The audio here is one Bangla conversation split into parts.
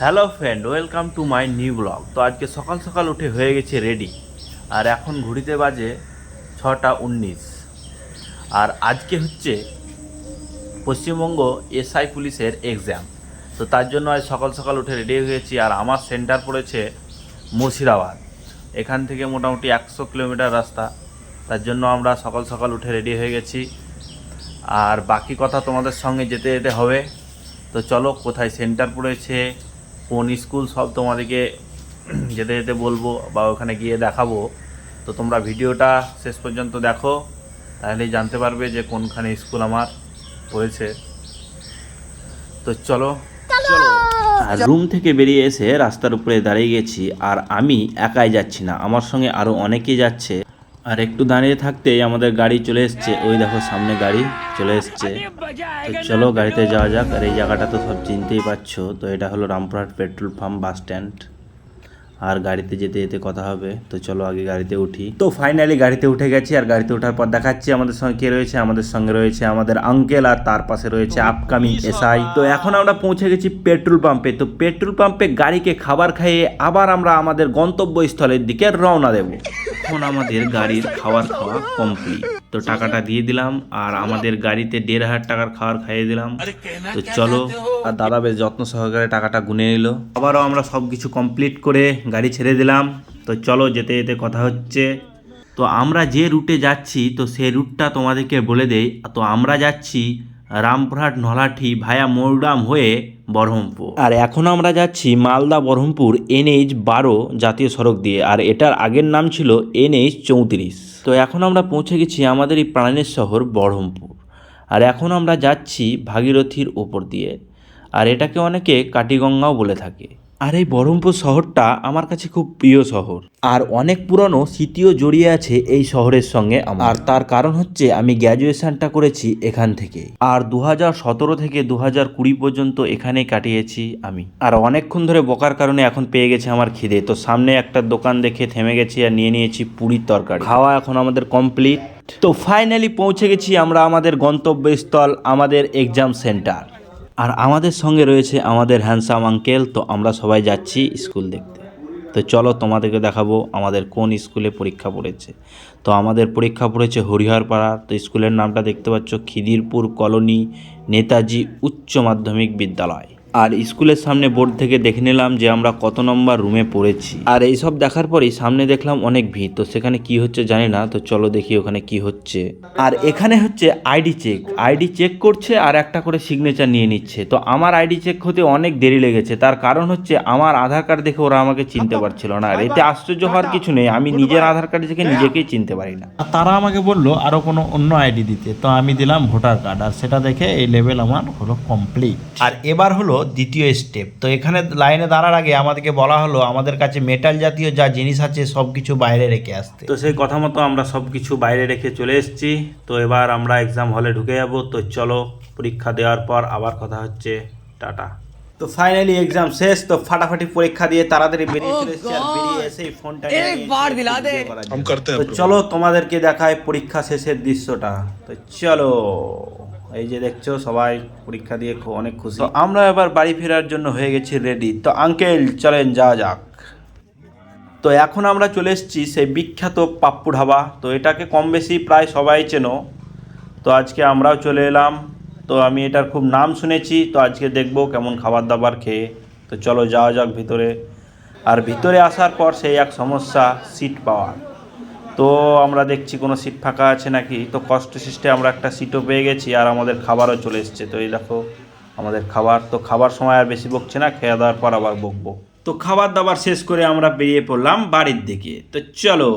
Hello friend, welcome to my new blog. তো আজকে সকাল সকাল উঠে হয়ে গেছে রেডি। আর এখন ঘড়িতে বাজে ছটা উনিশ। আর আজকে হচ্ছে পশ্চিমবঙ্গ এসআই পুলিশের এক্সাম তো তার জন্য আজ সকাল সকাল উঠে রেডি হয়ে গেছি। আর আমার সেন্টার পড়েছে মুর্শিদাবাদ। এখান থেকে মোটামুটি একশো কিলোমিটার রাস্তা। তার জন্য আমরা সকাল সকাল উঠে রেডি হয়ে গেছি। আর বাকি কথা তোমাদের সঙ্গে যেতে যেতে হবে। তো চলো, কোথায় সেন্টার পড়েছে কোন স্কুল সব তোমাদেরকে যেতে যেতে বলব বা ওখানে গিয়ে দেখাবো। তো তোমরা ভিডিওটা শেষ পর্যন্ত দেখো তাহলেই জানতে পারবে যে কোনখানে স্কুল আমার পড়েছে। তো চলো চলো! আর রুম থেকে বেরিয়ে এসে রাস্তার উপরে দাঁড়িয়ে গেছি আর আমি একাই যাচ্ছি না আমার সঙ্গে আরও অনেকেই যাচ্ছে। আর একটু দাঁড়িয়ে থাকতেই আমাদের গাড়ি চলে এসছে। ওই দেখো সামনে গাড়ি চলে এসছে। তো চলো গাড়িতে যাওয়া যাক। আর এই জায়গাটা তো সব চিনতেই পারছ। তো এটা হলো Rampurhat petrol pump bus stand. আর গাড়িতে যেতে যেতে কথা হবে। তো চলো আগে গাড়িতে উঠি। তো ফাইনালি গাড়িতে উঠে গেছি আর গাড়িতে ওঠার পর দেখাচ্ছি আমাদের সঙ্গে কে রয়েছে। আমাদের সঙ্গে রয়েছে আমাদের আঙ্কেল আর তার পাশে রয়েছে আপকামিং এসআই তো এখন আমরা পৌঁছে গেছি পেট্রোল পাম্পে তো পেট্রোল পাম্পে গাড়িকে খাবার খাইয়ে আবার আমরা আমাদের গন্তব্যস্থলের দিকে রওনা দেব। এখন আমাদের গাড়ির খাবার খাওয়া কমপ্লিট তো টাকাটা দিয়ে দিলাম আর আমাদের গাড়িতে দেড় হাজার টাকার খাবার খাইয়ে দিলাম। তো চলো। আর দাদা বেশ যত্ন সহকারে টাকাটা গুনে নিল। আবারও আমরা সব কিছু কমপ্লিট করে গাড়ি ছেড়ে দিলাম। তো চলো যেতে যেতে কথা হচ্ছে। তো আমরা যে রুটে যাচ্ছি তো সেই রুটটা তোমাদেরকে বলে দেই। তো আমরা যাচ্ছি রামপুরহাট, নলাঠি ভায়া মৌরাম হয়ে বরহমপুর আর এখন আমরা যাচ্ছি মালদা বরহমপুর এনএইচ বারো জাতীয় সড়ক দিয়ে। আর এটার আগের নাম ছিল এনএইচ চৌত্রিশ। তো এখন আমরা পৌঁছে গেছি আমাদের এই প্রাণের শহর বরহমপুর আর এখন আমরা যাচ্ছি ভাগীরথীর ওপর দিয়ে। আর এটাকে অনেকে কাটিগঙ্গাও বলে থাকে। আর এই বহরমপুর শহরটা আমার কাছে খুব প্রিয় শহর। আর অনেক পুরনো স্মৃতিও জড়িয়ে আছে এই শহরের সঙ্গে আর তার কারণ হচ্ছে আমি গ্র্যাজুয়েশনটা করেছি এখান থেকে। আর দু সতেরো থেকে দু কুড়ি পর্যন্ত এখানেই কাটিয়েছি আমি। আর অনেকক্ষণ ধরে বকার কারণে এখন পেয়ে গেছে আমার খিদে। তো সামনে একটা দোকান দেখে থেমে গেছি আর নিয়ে নিয়েছি পুরীর তরকারি। খাওয়া এখন আমাদের কমপ্লিট। তো ফাইনালি পৌঁছে গেছি আমরা আমাদের গন্তব্যস্থল, আমাদের এক্সাম সেন্টার। আর আমাদের সঙ্গে রয়েছে আমাদের হ্যান্ডসাম আঙ্কেল তো আমরা সবাই যাচ্ছি স্কুল দেখতে। তো চলো তোমাদেরকে দেখাবো আমাদের কোন স্কুলে পরীক্ষা পড়েছে। তো আমাদের পরীক্ষা পড়েছে হরিহরপাড়া, তো স্কুলের নামটা দেখতে পাচ্ছ, খিদিরপুর কলোনি, নেতাজি উচ্চ মাধ্যমিক বিদ্যালয়। আর স্কুলের সামনে বোর্ড থেকে দেখে নিলাম যে আমরা কত নম্বর রুমে পড়েছি। আর এইসব দেখার পরেই সামনে দেখলাম অনেক ভিড় তো সেখানে কি হচ্ছে জানি না তো চলো দেখি ওখানে কি হচ্ছে। আর এখানে হচ্ছে আইডি চেক আইডি চেক করছে আর একটা করে সিগনেচার নিয়ে নিচ্ছে। তো আমার আইডি চেক হতে অনেক দেরি লেগেছে তার কারণ হচ্ছে আমার আধার কার্ড দেখে ওরা আমাকে চিনতে পারছিল না। আর এতে আশ্চর্য হওয়ার কিছু নেই আমি নিজের আধার কার্ড দেখে নিজেকেই চিনতে পারি না। আর তারা আমাকে বলল আরও কোনো অন্য আইডি দিতে। তো আমি দিলাম ভোটার কার্ড আর সেটা দেখে এই লেভেল আমার হলো কমপ্লিট। আর এবার হলো দ্বিতীয় স্টেপ তো এখানে লাইনে দাঁড়ার আগে আমাদেরকে বলা হলো আমাদের কাছে মেটাল জাতীয় যা জিনিস আছে সব কিছু বাইরে রেখে আসতে। তো সেই কথা মতো আমরা সব কিছু বাইরে রেখে চলে এসেছি। তো এবার আমরা এক্সাম হলে ঢুকে যাব। তো চলো পরীক্ষা দেওয়ার পর আবার কথা হচ্ছে। টাটা। তো ফাইনালি এক্সাম শেষ। তো ফাটাফাটি পরীক্ষা দিয়ে তাড়াতাড়ি বেরিয়ে চলে এসেছি আর বেরিয়ে এসে এই ফোনটা চলো তোমাদেরকে দেখায় পরীক্ষা শেষের দৃশ্যটা। তো চলো। এই যে দেখছ, সবাই পরীক্ষা দিয়ে অনেক খুশি। আমরা এবার বাড়ি ফেরার জন্য হয়ে গেছি রেডি তো আঙ্কেল চলেন, যাওয়া যাক। তো এখন আমরা চলে এসেছি সেই বিখ্যাত পাপ্পু ঢাবা তো এটাকে কম বেশি প্রায় সবাই চেনো। তো আজকে আমরাও চলে এলাম। তো আমি এটার খুব নাম শুনেছি। তো আজকে দেখব কেমন খাবার দাবার খেয়ে। তো চলো যাওয়া যাক ভিতরে। আর ভিতরে আসার পর সেই এক সমস্যা সিট পাওয়ার। তো আমরা দেখছি কোনো সিট ফাঁকা আছে নাকি? তো কষ্ট সৃষ্টে আমরা একটা সিটও পেয়ে গেছি আর আমাদের খাবারও চলে এসছে। তো এই দেখো, আমাদের খাবার, তো খাবার সময় আর বেশি বকছে না, খেয়ে দেওয়ার পর আবার বকবো। তো খাবার দাবার শেষ করে আমরা বেরিয়ে পড়লাম বাড়ির দিকে। তো চলো।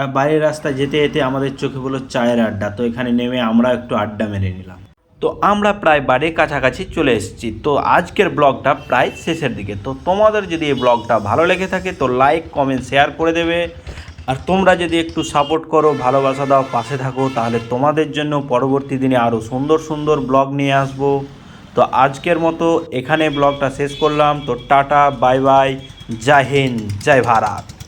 আর বাইরের রাস্তা যেতে যেতে আমাদের চোখে বলো চায়ের আড্ডা। তো এখানে নেমে আমরা একটু আড্ডা মেরে নিলাম। তো আমরা প্রায় বাড়ির কাছাকাছি চলে এসেছি। তো আজকের ব্লগটা প্রায় শেষের দিকে। তো তোমাদের যদি এই ব্লগটা ভালো লেগে থাকে, তো লাইক কমেন্ট শেয়ার করে দেবে। আর তোমরা যদি একটু সাপোর্ট করো, ভালোবাসা দাও, পাশে থাকো, তাহলে তোমাদের জন্য পরবর্তী দিনে আরও সুন্দর সুন্দর ব্লগ নিয়ে আসব। তো আজকের মতো এখানে ব্লগটা শেষ করলাম। তো tata bye bye Jai Hind, Jai Bharat.